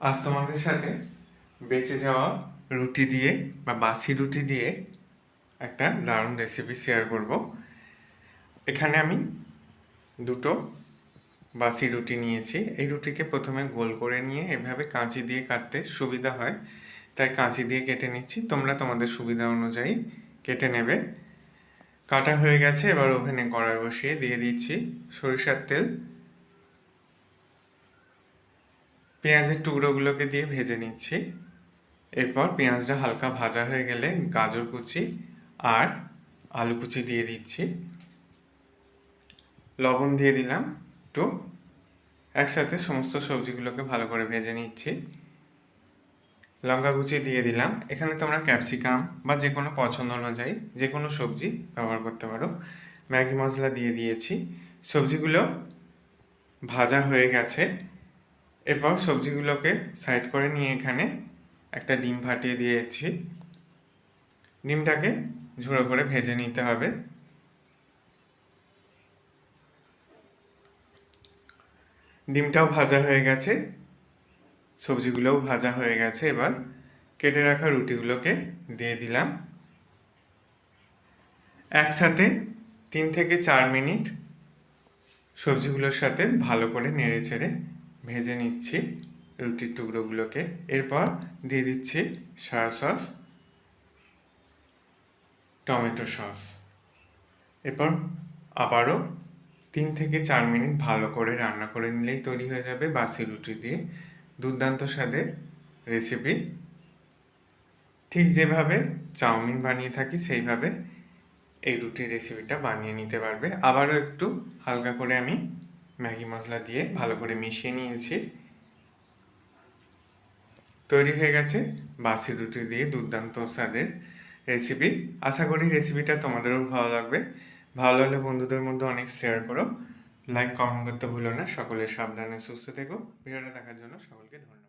আজ তোমাদের সাথে বেঁচে যাওয়া রুটি দিয়ে বা বাসি রুটি দিয়ে একটা দারুণ রেসিপি শেয়ার করব। এখানে আমি দুটো বাসি রুটি নিয়েছি। এই রুটিকে প্রথমে গোল করে নিয়ে এভাবে কাঁচি দিয়ে কাটতে সুবিধা হয়। তাই কাঁচি দিয়ে কেটে নিচ্ছি। তোমরা তোমাদের সুবিধা অনুযায়ী কেটে নেবে। কাটা হয়ে গেছে। এবার ওভেনে কড়াই বসিয়ে দিয়ে দিচ্ছি সরিষার তেল। পেঁয়াজের টুকরোগুলোকে দিয়ে ভেজে নিচ্ছি। এরপর পেঁয়াজটা হালকা ভাজা হয়ে গেলে গাজর কুচি আর আলু কুচি দিয়ে দিচ্ছি। লবণ দিয়ে দিলাম একটু। একসাথে সমস্ত সবজিগুলোকে ভালো করে ভেজে নিচ্ছি। লঙ্কা কুচি দিয়ে দিলাম। এখানে তোমরা ক্যাপসিকাম বা যে কোনো পছন্দ অনুযায়ী যে কোনো সবজি ব্যবহার করতে পারো। ম্যাগি মশলা দিয়ে দিয়েছি। সবজিগুলো ভাজা হয়ে গেছে। এরপর সবজিগুলোকে সাইড করে নিয়ে এখানে একটা ডিম ফাটিয়ে দিয়েছি। ডিমটাকে ঝুড়ো করে ভেজে নিতে হবে। ডিমটাও ভাজা হয়ে গেছে। সবজিগুলোও ভাজা হয়ে গেছে। এবার কেটে রাখা রুটিগুলোকে দিয়ে দিলাম। একসাথে তিন থেকে চার মিনিট সবজিগুলোর সাথে ভালো করে নেড়ে চেড়ে ভেজে নিচ্ছি রুটির টুকরোগুলোকে। এরপর দিয়ে দিচ্ছি সয়া সস টমেটো সস এরপর আবারও তিন থেকে চার মিনিট ভালো করে রান্না করে নিলেই তৈরি হয়ে যাবে বাসি রুটি দিয়ে। দুর্দান্ত স্বাদের রেসিপি ঠিক যেভাবে চাউমিন বানিয়ে থাকি, সেইভাবে এই রুটির রেসিপিটা বানিয়ে নিতে পারবে। আবারও একটু হালকা করে আমি ম্যাগি মশলা দিয়ে ভালো করে মিশিয়ে নিয়েছি। তৈরি হয়ে গেছে বাসি রুটি দিয়ে দুর্দান্ত স্বাদের রেসিপি আশা করি রেসিপিটা তোমাদেরও ভালো লাগবে। ভালো লাগলে বন্ধুদের মধ্যে অনেক শেয়ার করো। লাইক কমেন্ট করতে ভুলো না। সকলে সাবধানে সুস্থ থেকো। ভিডিওটা দেখার জন্য সকলকে ধন্যবাদ।